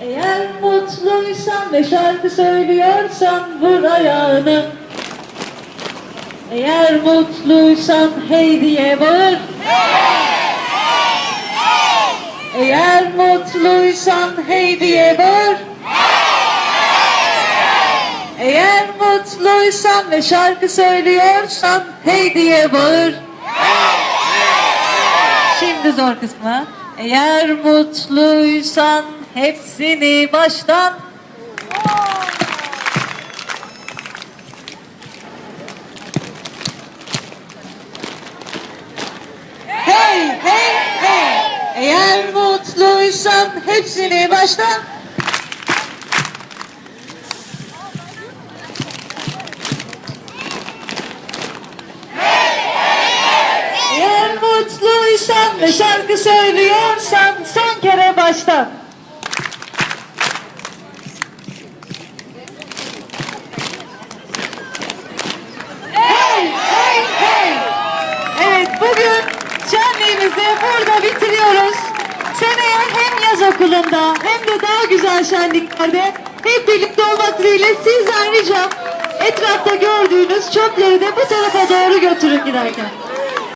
Eğer mutluysan ve şarkı söylüyorsan vur ayağını. Eğer mutluysan hey diye bağır. Eğer mutluysan hey diye bağır. Eğer mutluysan ve şarkı söylüyorsan hey diye bağır. Şimdi zor kısmı. Eğer mutluysan hepsini baştan. Hey hey hey. Eğer mutluysan hepsini baştan. Mutluysan ve şarkı söylüyorsan son kere baştan. Hey, hey, hey. Evet, bugün şenliğimizi burada bitiriyoruz. Seneye hem yaz okulunda hem de daha güzel şenliklerde hep birlikte olmak dileğiyle sizden ricam etrafta gördüğünüz çöpleri de bu tarafa doğru götürün giderken.